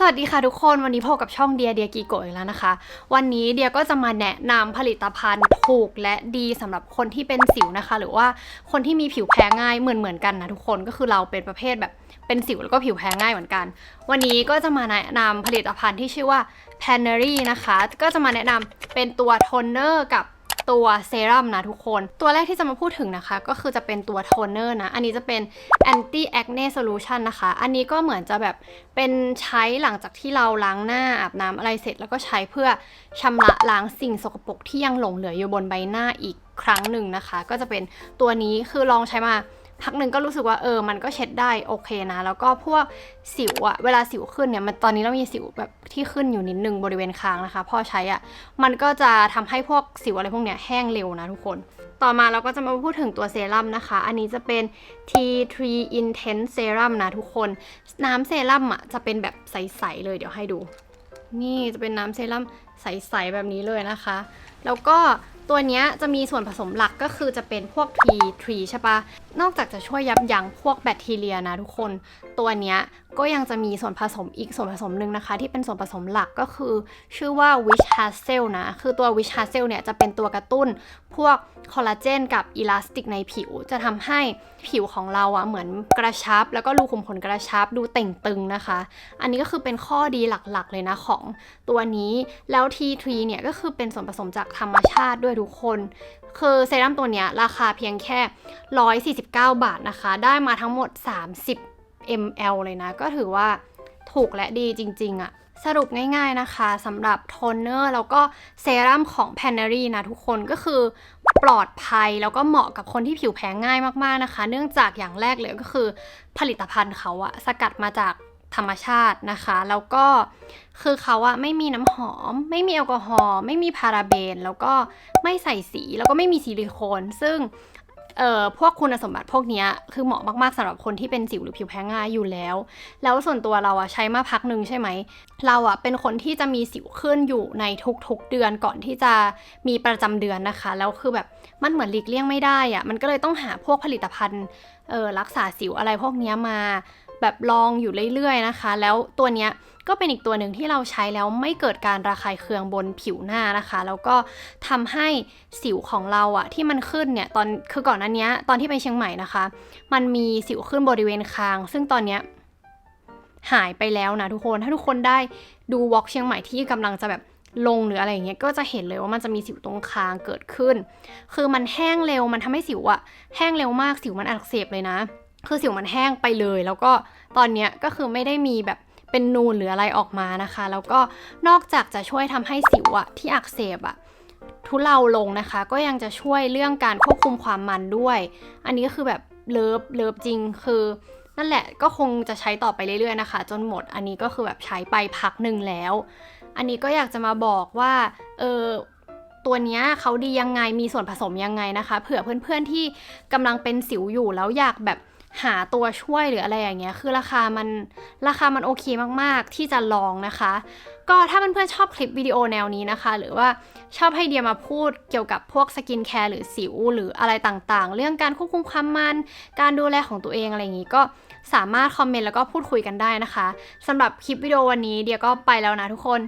สวัสดีค่ะทุกคนวันนี้พบกับช่องเดียเดียกีโกอีกแล้วนะคะ วันนี้เดียก็จะมาแนะนำผลิตภัณฑ์ถูกและดีสำหรับคนที่เป็นสิวนะคะ หรือว่าคนที่มีผิวแพ้ง่ายเหมือนเหมือนกันนะทุกคนก็คือเราเป็นประเภทแบบเป็นสิวแล้วก็ผิวแพ้ง่ายเหมือนกัน วันนี้ก็จะมาแนะนำผลิตภัณฑ์ที่ชื่อว่า Panery นะคะ ก็จะมาแนะนำเป็นตัวโทนเนอร์กับ ตัวเซรั่มนะทุกคน ตัวแรกที่จะมาพูดถึงนะคะ ก็คือจะเป็นตัวโทนเนอร์นะ อันนี้จะเป็น anti acne solution นะคะ อันนี้ก็เหมือนจะแบบเป็นใช้หลังจากที่เราล้างหน้าอาบน้ำอะไรเสร็จ แล้วก็ใช้เพื่อชำระล้างสิ่งสกปรกที่ยังหลงเหลืออยู่บนใบหน้าอีกครั้งหนึ่งนะคะ ก็จะเป็นตัวนี้คือลองใช้มา พักหนึ่งก็รู้สึกว่าเออ มันก็เช็ดได้โอเคนะ แล้วก็พวกสิวอะเวลาสิวขึ้นเนี่ย มันตอนนี้เรามีสิวแบบที่ขึ้นอยู่นิดนึงบริเวณคางนะคะ พอใช้อะมันก็จะทำให้พวกสิวอะไรพวกเนี้ยแห้งเร็วนะทุกคน ต่อมาเราก็จะมาพูดถึงตัวเซรั่มนะคะ อันนี้จะเป็น T3 Intense Serum นะทุกคน น้ำเซรั่มอะจะเป็นแบบใสๆเลยเดี๋ยวให้ดู นี่จะเป็นน้ำเซรั่มใสๆแบบนี้เลยนะคะ แล้วก็ตัวนี้จะมีส่วนผสมหลักก็คือจะเป็นพวก T3 ใช่ปะนอกจากจะช่วยยับยั้งพวกแบคทีเรียนะทุกคน ตัวเนี้ยก็ยังจะมีส่วนผสมอีกส่วนผสมหนึ่งนะคะ ที่เป็นส่วนผสมหลักก็คือ ชื่อว่า Witch Hazel นะ คือตัว Witch Hazel เนี่ยจะเป็นตัวกระตุ้น พวกคอลลาเจนกับอิลาสติกในผิว จะทำให้ผิวของเราอะเหมือนกระชับ แล้วก็รูขุมขนกระชับดูเต่งตึงนะคะ อันนี้ก็คือเป็นข้อดีหลักๆ เลยนะของตัวนี้แล้ว T3 เนี่ยก็คือเป็นส่วนผสมจากธรรมชาติด้วยทุกคน คือเซรั่มตัวนี้ราคาเพียงแค่ 149 บาทนะคะ ได้มาทั้งหมด 30 ml เลยนะ ก็ถือว่าถูกและดีจริง ๆอะสรุปง่ายๆนะคะสำหรับโทนเนอร์แล้วก็เซรั่มของ p a n e r y นะทุกคนก็คือปลอดภัยแล้วก็เหมาะกับคนที่ผิวแพ้ง่ายมากๆนะคะ เนื่องจากอย่างแรกเลยก็คือผลิตภัณฑ์เขาอะสกัดมาจาก ธรรมชาตินะคะ แล้วก็คือเขาอะไม่มีน้ำหอม ไม่มีแอลกอฮอล์ไม่มีพาราเบน แล้วก็ไม่ใส่สีแล้วก็ไม่มีซิลิโคน ซึ่งเอ่อพวกคุณสมบัติพวกนี้คือเหมาะมากๆสำหรับคนที่เป็นสิวหรือผิวแพ้ง่ายอยู่แล้ว แล้วส่วนตัวเราอะใช้มาพักหนึ่งใช่ไหม เราอะเป็นคนที่จะมีสิวขึ้นอยู่ในทุกๆเดือนก่อนที่จะมีประจำเดือนนะคะ แล้วคือแบบมันเหมือนหลีกเลี่ยงไม่ได้อะมันก็เลยต้องหาพวกผลิตภัณฑ์เออรักษาสิวอะไรพวกนี้มา แบบลองอยู่เรื่อยๆนะคะ แล้วตัวเนี้ยก็เป็นอีกตัวหนึ่งที่เราใช้แล้วไม่เกิดการระคายเคืองบนผิวหน้านะคะ แล้วก็ทำให้สิวของเราอะที่มันขึ้นเนี่ยตอนคือก่อนหน้าเนี้ยตอนที่ไปเชียงใหม่นะคะ มันมีสิวขึ้นบริเวณคาง ซึ่งตอนเนี้ยหายไปแล้วนะทุกคนถ้าทุกคนได้ดูวอล์กเชียงใหม่ที่กำลังจะแบบลงหรืออะไรอย่างเงี้ยก็จะเห็นเลยว่ามันจะมีสิวตรงคางเกิดขึ้น คือมันแห้งเร็วมันทำให้สิวอะแห้งเร็วมากสิวมันอักเสบเลยนะ คือสิวมันแห้งไปเลย แล้วก็ตอนเนี้ยก็คือไม่ได้มีแบบเป็นนูนหรืออะไรออกมานะคะ แล้วก็นอกจากจะช่วยทำให้สิวอะที่อักเสบอะทุเลาลงนะคะ ก็ยังจะช่วยเรื่องการควบคุมความมันด้วย อันนี้ก็คือแบบเลิฟเลิฟจริงคือนั่นแหละก็คงจะใช้ต่อไปเรื่อยๆนะคะ จนหมดอันนี้ก็คือแบบใช้ไปพักหนึ่งแล้ว อันนี้ก็อยากจะมาบอกว่าเออตัวนี้เขาดียังไงมีส่วนผสมยังไงนะคะ เผื่อเพื่อนๆที่กำลังเป็นสิวอยู่แล้วอยากแบบ หาตัวช่วยหรืออะไรอย่างเงี้ย คือราคามันราคามันโอเคมากๆ ที่จะลองนะคะ ก็ถ้าเพื่อนๆชอบคลิปวิดีโอแนวนี้นะคะ หรือว่าชอบให้เดียมาพูดเกี่ยวกับพวกสกินแคร์หรือสิวหรืออะไรต่างๆ เรื่องการควบคุมความมัน การดูแลของตัวเองอะไรอย่างนี้ก็สามารถคอมเมนต์แล้วก็พูดคุยกันได้นะคะสำหรับคลิปวิดีโอวันนี้เดียก็ไปแล้วนะทุกคน